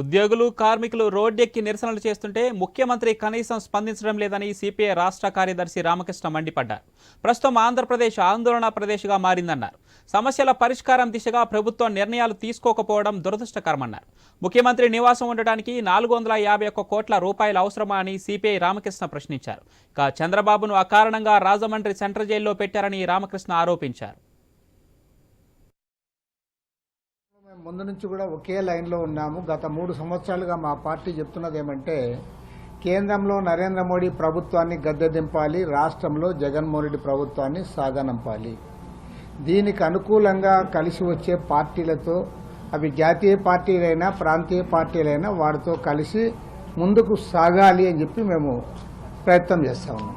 ఉద్యోగులు కార్మికులు రోడ్డెక్కి నిరసనలు చేస్తుంటే ముఖ్యమంత్రి కనీసం స్పందించడం లేదని సిపిఐ రాష్ట్ర కార్యదర్శి రామకృష్ణ మండిపడ్డారు. ప్రస్తుతం ఆంధ్రప్రదేశ్ ఆందోళన ప్రదేశ్గా మారిందన్నారు. సమస్యల పరిష్కారం దిశగా ప్రభుత్వం నిర్ణయాలు తీసుకోకపోవడం దురదృష్టకరమన్నారు. ముఖ్యమంత్రి నివాసం ఉండడానికి నాలుగు వందల యాభై ఒక్క కోట్ల రూపాయలు అవసరమా అని సిపిఐ రామకృష్ణ ప్రశ్నించారు. ఇక చంద్రబాబును అకారణంగా రాజమండ్రి సెంట్రల్ జైల్లో పెట్టారని రామకృష్ణ ఆరోపించారు. మేము ముందు నుంచి కూడా ఒకే లైన్లో ఉన్నాము. గత మూడు సంవత్సరాలుగా మా పార్టీ చెప్తున్నది ఏమంటే కేంద్రంలో నరేంద్ర మోడీ ప్రభుత్వాన్ని గద్దె దింపాలి రాష్ట్రంలో జగన్మోహన్ రెడ్డి ప్రభుత్వాన్ని సాగనంపాలి. దీనికి అనుకూలంగా కలిసి వచ్చే పార్టీలతో అవి జాతీయ పార్టీలైనా ప్రాంతీయ పార్టీలైనా వారితో కలిసి ముందుకు సాగాలి అని చెప్పి మేము ప్రయత్నం చేస్తా ఉన్నాం.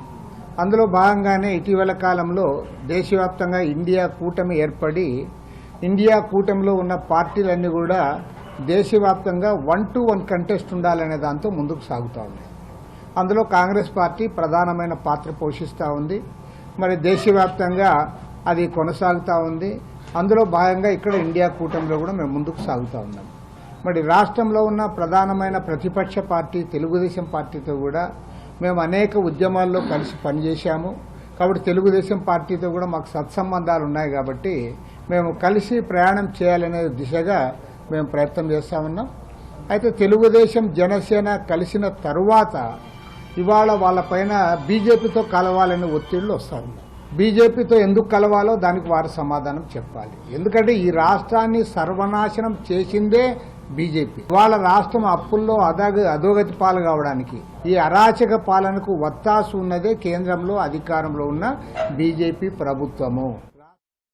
అందులో భాగంగానే ఇటీవల కాలంలో దేశవ్యాప్తంగా ఇండియా కూటమి ఏర్పడి ఇండియా కూటమిలో ఉన్న పార్టీలన్నీ కూడా దేశవ్యాప్తంగా వన్ టు వన్ కంటెస్ట్ ఉండాలనే దాంతో ముందుకు సాగుతూ ఉన్నాయి అందులో కాంగ్రెస్ పార్టీ ప్రధానమైన పాత్ర పోషిస్తూ ఉంది. మరి దేశవ్యాప్తంగా అది కొనసాగుతూ ఉంది. అందులో భాగంగా ఇక్కడ ఇండియా కూటమిలో కూడా మేము ముందుకు సాగుతూ ఉన్నాం. మరి రాష్ట్రంలో ఉన్న ప్రధానమైన ప్రతిపక్ష పార్టీ తెలుగుదేశం పార్టీతో కూడా మేము అనేక ఉద్యమాల్లో కలిసి పనిచేశాము. కాబట్టి తెలుగుదేశం పార్టీతో కూడా మాకు సత్సంబంధాలు ఉన్నాయి కాబట్టి మేము కలిసి ప్రయాణం చేయాలనే దిశగా మేము ప్రయత్నం చేస్తామన్నాం. అయితే తెలుగుదేశం జనసేన కలిసిన తరువాత ఇవాళ వాళ్ళపైన బీజేపీతో కలవాలనే ఒత్తిళ్ళు వస్తారు బీజేపీతో ఎందుకు కలవాలో దానికి వారు సమాధానం చెప్పాలి. ఎందుకంటే ఈ రాష్ట్రాన్ని సర్వనాశనం చేసిందే బీజేపీ. వాళ్ళ రాష్ట్రం అప్పుల్లో అదగ అధోగతి పాలు కావడానికి. ఈ అరాచక పాలనకు వత్తాసు ఉన్నదే కేంద్రంలో అధికారంలో ఉన్న బీజేపీ ప్రభుత్వము.